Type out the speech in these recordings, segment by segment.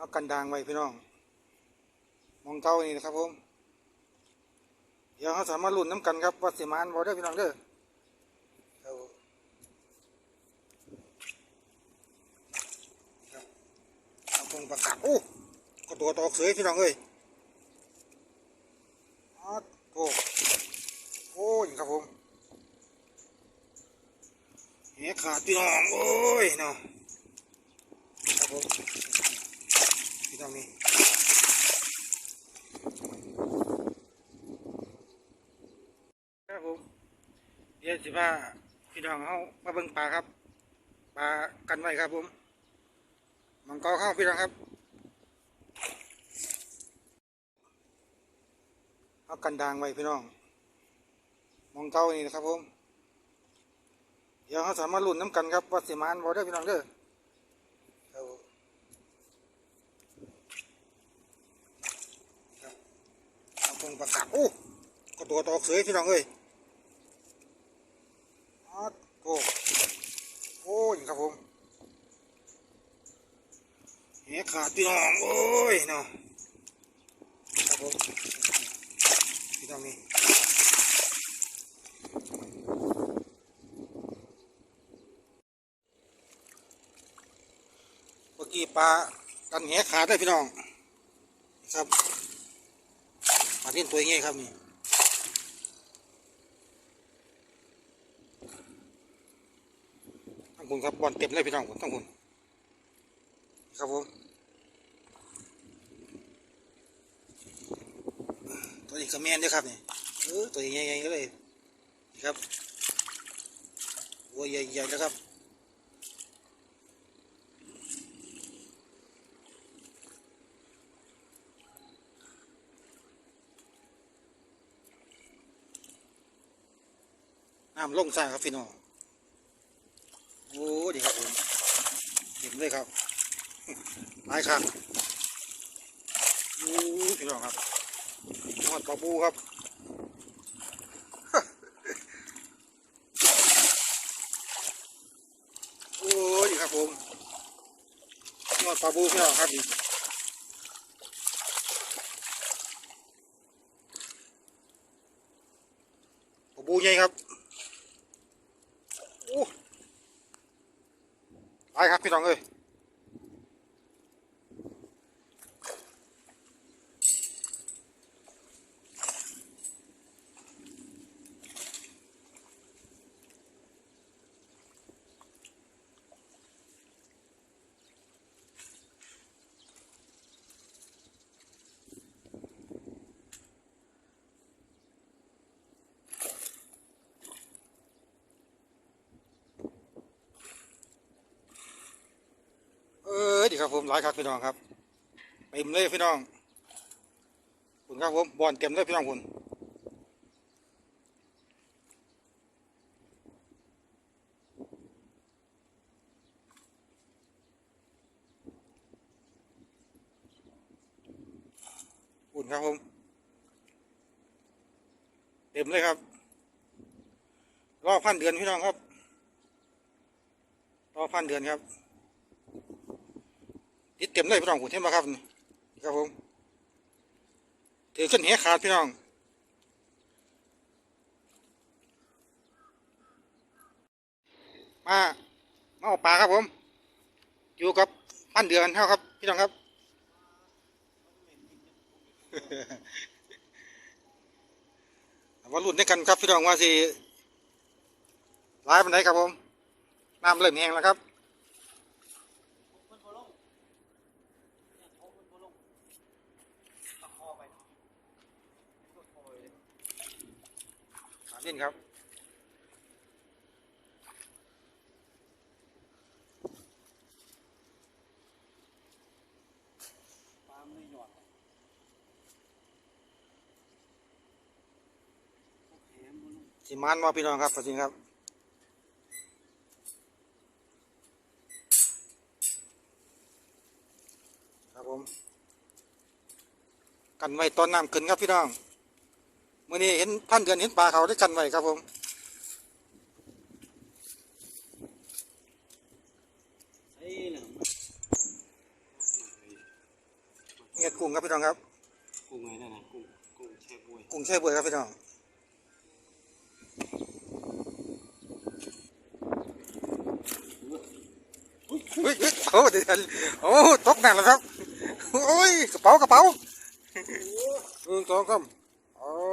เอากันดางไว้พี่น้อง มองเก้านี่นะครับผม เดี๋ยวเขาสามารถลุ้นน้ำกันครับว่าสิมานบอได้พี่น้องเด้อเอาครับเอาคงประกาศโอ้ก็ตัวตอกเสือพี่น้องเอ้ยโอ้โอ้ยครับผมแหขาดพี่น้องโอ้ยเนาะครับผม พี่น้องนี่ครับผมเดี๋ยวสิว่าพี่น้องเขามาเบิ่งปลาครับปลากันไว้ครับผมมังกรเข้าพี่น้องครับเอากันดางไว้พี่น้องมองเก้านี่นะครับผมเดี๋ยวเขาสามารถลุ้นน้ำกันครับว่าสิมานบอได้พี่น้องเด้อเอาครับเอาคง ประกาศโอ้ก็ตัวตอกเสือพี่น้องเอ้ยโอ้โอ้ยครับผมแหขาดพี่น้องโอ้ยเนาะครับผมพี่น้องนี่เมื่อกี้ปลากันแหขาดได้พี่น้องครับ ปลาที่ตัวง่ายครับนี่ทั้งคุณครับบอลเต็มเลยพี่น้องผมทั้งคุณครับผมตัวนี้ก็แมนด้วยครับนี่เออตัวใหญ่ๆก็เลยครับโอ้ยใหญ่ๆแล้วครับ น้ำลงสร้างครับพี่น้องโอ้ดีครับผมเห็นเลยครับหลายครั้งโอ้พี่น้องครับทอดปลาบูครับโอ้ดีครับผมทอดปลาบูพี่น้องครับนี่ปลาบูใหญ่ครับ ไปครับพี่น้องเอ้ย ครับผมหลายครับพี่น้องครับเต็มเลยพี่น้องคุณครับผมบอลเต็มเลยพี่น้องคุณคุณครับผมเต็มเลยครับ รอพันเดือนพี่น้องครับ รอพันเดือนครับ ติดเต็มเลยพี่น้องผมเห็นไหมครับนี่ครับผมถือขึ้นเหขาดพี่น้องมามาเอาปลาครับผม อยู่กับพันเดือนเท่าครับ พี่น้องครับมาลุ้นด้วยกันครับพี่น้องว่าสิร้ายเป็นไหนครับผมน้ำเริ่มแห้งแล้วครับ หาเล่นครับ ปลาไม่หยอดสิมานมาพี่น้องครับจริงครับครับผมกันไว้ตอนน้ำขึ้นครับพี่น้อง มื่อนี้เห็นพันเดือนเห็นปลาเขาได้กันไว้ครับผมไอ้น่ะกุ้งครับพี่น้องครับ กุ้งไงนั่นนะกุ้งกุ้งแช่บวยกุ้งแช่บวยครับพี่น้องเฮ้ยเฮ้ยโอ้เดี๋ยวโอ้ตกหนักแล้วครับ โอ้ยกระเป๋ากระเป๋าหนึ่งสองสา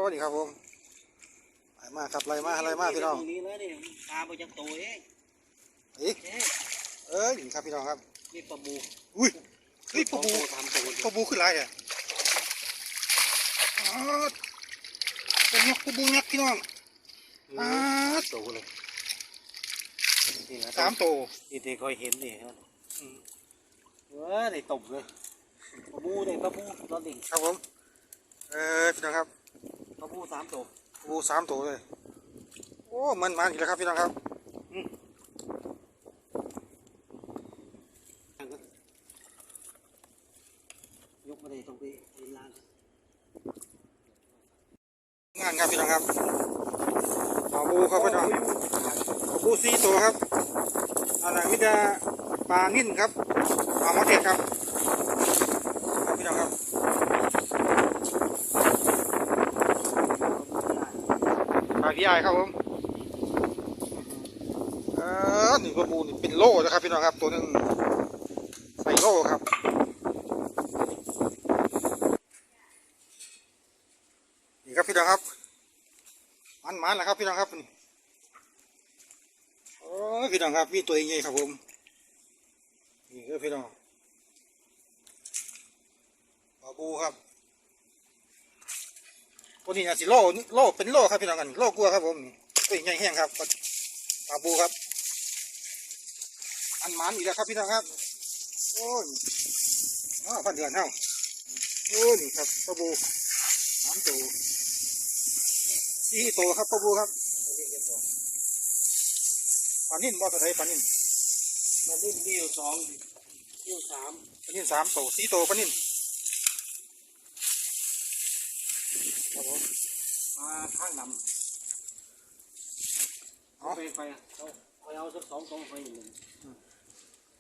มอ๋อนี่ครับผมไล่มาครับไล่มาไล่มาพี่น้องตรงนี้แล้วนี่ปลาไปจากตัวเองเอ๊ะเอ๊ะเอ้ยนี่ครับพี่น้องครับนี่ปลาบูอุ้ยเฮ้ยปะบูทำตัวปะบูขึ้นไรอะอ๋อปะบูปะบูงักพี่น้องอ่าโตเลยนี่นะสามตัวนี่ที่เคยเห็นนี่ครับอืมเออได้ตบเลยปลาบูได้ปลาบูตอนนี้ครับผมเออพี่น้องครับ ปลาบูสามตัวปะบูสามตัวเลย โอ้มันมันอีกแล้วครับพี่น้องครับยกมาเลยตรงไปเห็นลานงานครับพี่น้องครับปะบูครับพี่น้องปะบูสี่ตัวครับอันนั้นมิจะปลานิ่นครับปลาหมอเทศครับครับพี่น้องครับ ปลาพี่ไอายครับผมเออนี่งปลาบูนี่เป็นโล่นะครับพี่น้องครับตัวหนึ่งใส่โล่ครับนี่ครับพี่น้องครับมันมันนะครับพี่น้องครับนี่โอ้พี่น้องครับมีตัวใหญ่ครับผมนี่คือพี่น้องปลาบูครับ ตัวนี้อาจสิโลโลเป็นโลครับพี่น้องกันโลกลัวครับผมนี่ตัวใหญ่แห้งครับปลาบูครับ อันมันอีกแล้วครับพี่น้องครับโอ้ยอ้าวพันเดือนเท่าโอ้ยนี่ครับปลาบูสามตัวสี่ตัวครับพ่อบูครับปลานิ่นบ่ตัวไหนปลานิ่นมาดิ้นเดี่ยวสองเดี่ยวสามปลานิ่นสามตัวสี่ตัวปลานิ่น ครับผมมาข้างนำเอาไปไปอะเอาไปเอาสักสองตัวไปหนึ่ง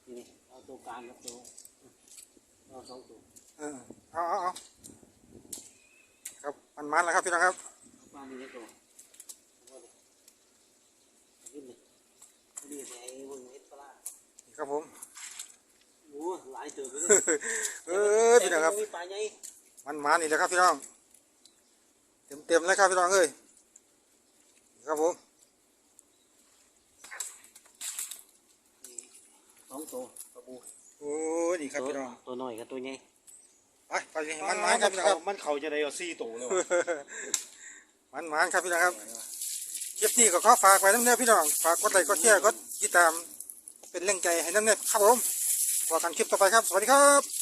นี่เอาตัวกลางกับตัวเอาสองตัวเออเอาเอาเอาครับมันมันแล้วครับพี่น้องครับเอาปลานี่ตัวเอาดิดิ้นเลยนี่ไอ้วงเฮ็ดปลานี่ครับผมโอ้หลายตัวเลยเออพี่น้องครับมีปลาใหญ่มันมันนี่แหละครับพี่น้อง เต็มเต็มๆเลยครับพี่น้องเอ้ยนี่ครับผมสองตัวปลาบูโอ้ยนี่ครับพี่น้องตัวน้อยกับตัวใหญ่ไปไปมันมันครับพี่น้องครับมันเขาจะได้เอาซี่โตเลยวะมันมันครับพี่น้องครับคลิปนี้ก็ขอฝากไว้น้ำเนื้อพี่น้องฝากกดไลค์กดแชร์กดติดตามเป็นแรงใจให้น้ำเนื้อครับผมพบกันคลิปต่อไปครับ สวัสดีครับ